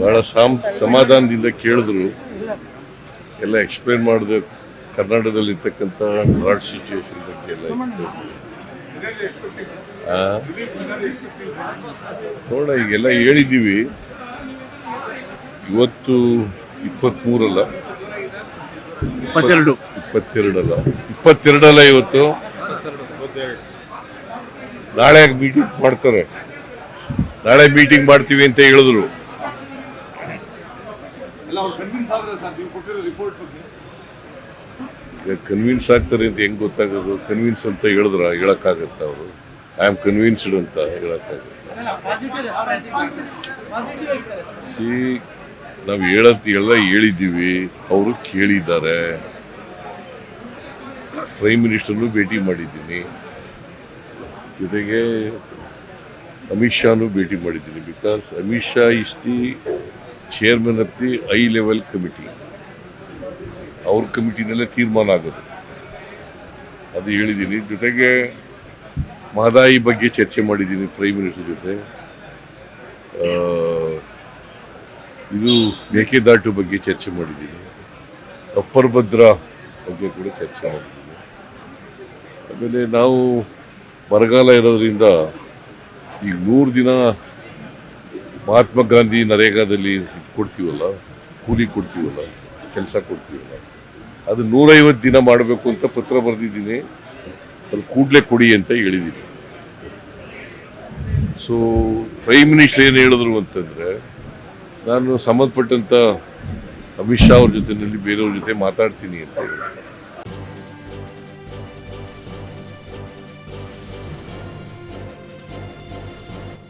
ಬಹಳ ಸಾಮ್ ಸಮಾಧಾನದಿಂದ ಕೇಳಿದ್ರು. ಎಲ್ಲ ಎಕ್ಸ್ಪ್ಲೇನ್ ಮಾಡಿದೆ ಕರ್ನಾಟಕದಲ್ಲಿ ಇರ್ತಕ್ಕಂಥ ಡ್ರಾಡ್ ಸಿಚುವೇಶನ್ ಬಗ್ಗೆ ಎಲ್ಲ ನೋಡ ಈಗೆಲ್ಲ ಹೇಳಿದ್ದೀವಿ. ಇವತ್ತು ಇಪ್ಪತ್ತ್ಮೂರಲ್ಲ ಇಪ್ಪತ್ತೆರಡು. ಇಪ್ಪತ್ತೆರಡಲ್ಲ? ಇಪ್ಪತ್ತೆರಡಲ್ಲ ಇವತ್ತು? ನಾಳೆ ಮೀಟಿಂಗ್ ಮಾಡ್ತಾರೆ? ನಾಳೆ ಮೀಟಿಂಗ್ ಮಾಡ್ತೀವಿ ಅಂತ ಹೇಳಿದ್ರು ಎಲ್ಲ ಅವ್ರು ಕನ್ವಿನ್ಸ್ ಆದ್ರೆ ಸರ್ ನೀವು ಕೊಟ್ಟಿರೋ ರಿಪೋರ್ಟ್ ಬಗ್ಗೆ ಈಗ ಕನ್ವಿನ್ಸ್ ಆಗ್ತಾರೆ ಅಂತ ಹೆಂಗ್ ಗೊತ್ತಾಗೋದು? ಕನ್ವಿನ್ಸ್ ಅಂತ ಹೇಳಿದ್ರ ಹೇಳಕ್ಕಾಗತ್ತ ಅವರು? ಐ ಆಮ್ ಕನ್ವಿನ್ಸ್ಡ್ ಅಂತ ಹೇಳಕ್ಕಾಗತ್ತ? ಸಿ ನಾವು ಹೇಳತ್ ಎಲ್ಲ ಹೇಳಿದ್ದೀವಿ. ಅವರು ಕೇಳಿದ್ದಾರೆ. ಪ್ರೈಮ್ ಮಿನಿಸ್ಟರ್ನು ಭೇಟಿ ಮಾಡಿದ್ದೀನಿ. ಜೊತೆಗೆ ಅಮಿತ್ ಶಾನು ಭೇಟಿ ಮಾಡಿದ್ದೀನಿ. Because Amit Shah is the chairman ಹತ್ತಿ ಐ ಲೆವೆಲ್ ಕಮಿಟಿ ಅವ್ರ ಕಮಿಟಿನಲ್ಲೇ ತೀರ್ಮಾನ ಆಗೋದು. ಅದು ಹೇಳಿದ್ದೀನಿ ಜೊತೆಗೆ ಮಹದಾಯಿ ಬಗ್ಗೆ ಚರ್ಚೆ ಮಾಡಿದ್ದೀನಿ ಪ್ರೈಮ್ ಮಿನಿಸ್ಟರ್ ಜೊತೆ. ಇದು ಮೇಕೆದಾಟು ಬಗ್ಗೆ ಚರ್ಚೆ ಮಾಡಿದ್ದೀನಿ ಅಪ್ಪರ್ ಭದ್ರಾ ಬಗ್ಗೆ ಕೂಡ ಚರ್ಚೆ ಮಾಡಿದ್ದೀನಿ ಆಮೇಲೆ ನಾವು ಬರಗಾಲ ಇರೋದ್ರಿಂದ ಈಗ ನೂರು ದಿನ ಮಹಾತ್ಮ ಗಾಂಧಿ ನರೇಗಾದಲ್ಲಿ ಕೊಡ್ತೀವಲ್ಲ, ಕೂಲಿ ಕೊಡ್ತೀವಲ್ಲ, ಕೆಲಸ ಕೊಡ್ತೀವಲ್ಲ, ಅದು ನೂರೈವತ್ತು ದಿನ ಮಾಡಬೇಕು ಅಂತ ಪತ್ರ ಬರೆದಿದ್ದೀನಿ. ಅದು ಕೂಡಲೇ ಕೊಡಿ ಅಂತ ಹೇಳಿದ್ದೀನಿ. ಸೊ ಪ್ರೈಮ್ ಮಿನಿಸ್ಟರ್ ಏನು ಹೇಳಿದ್ರು ಅಂತಂದರೆ, ನಾನು ಸಂಬಂಧಪಟ್ಟಂಥ ಅಮಿತ್ ಶಾ ಅವ್ರ ಜೊತೆಯಲ್ಲಿ ಬೇರೆಯವ್ರ ಜೊತೆ ಮಾತಾಡ್ತೀನಿ ಅಂತ ಹೇಳಿ